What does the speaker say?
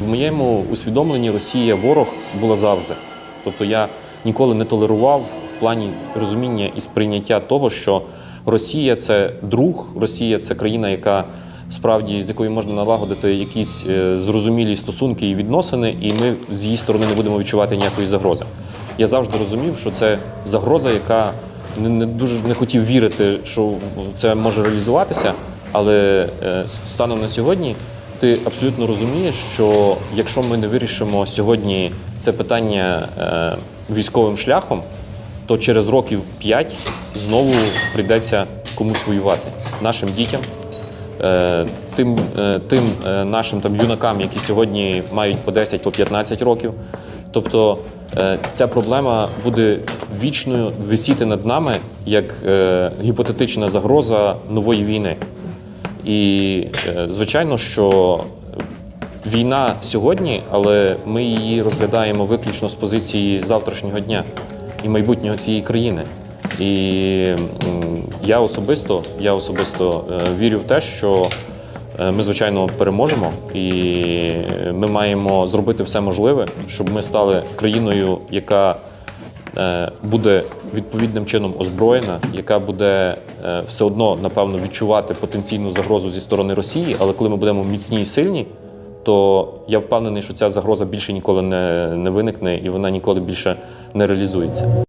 В моєму усвідомленні Росія ворог була завжди. Тобто я ніколи не толерував в плані розуміння і сприйняття того, що Росія це друг, Росія це країна, яка справді з якою можна налагодити якісь е, зрозумілі стосунки і відносини, і ми з її сторони не будемо відчувати ніякої загрози. Я завжди розумів, що це загроза, яка не, не дуже не хотів вірити, що це може реалізуватися, але е, станом на сьогодні ти абсолютно розумієш, що якщо ми не вирішимо сьогодні це питання е, військовим шляхом, то через років 5 знову прийдеться комусь воювати нашим дітям, е, тим, е, тим нашим там юнакам, які сьогодні мають по 10 по 15 років. Тобто ця проблема буде вічною висіти над нами як гіпотетична загроза нової війни. І е, звичайно, що війна сьогодні, але ми її розглядаємо виключно з позиції завтрашнього дня і майбутнього цієї країни. І я особисто, я особисто е, вірю в те, що е, ми, звичайно, переможемо, і ми маємо зробити все можливе, щоб ми стали країною, яка буде відповідним чином озброєна, яка буде е, все одно, напевно, відчувати потенційну загрозу зі сторони Росії, але коли ми будемо міцні і сильні, то я впевнений, що ця загроза більше ніколи не, не виникне і вона ніколи більше не реалізується.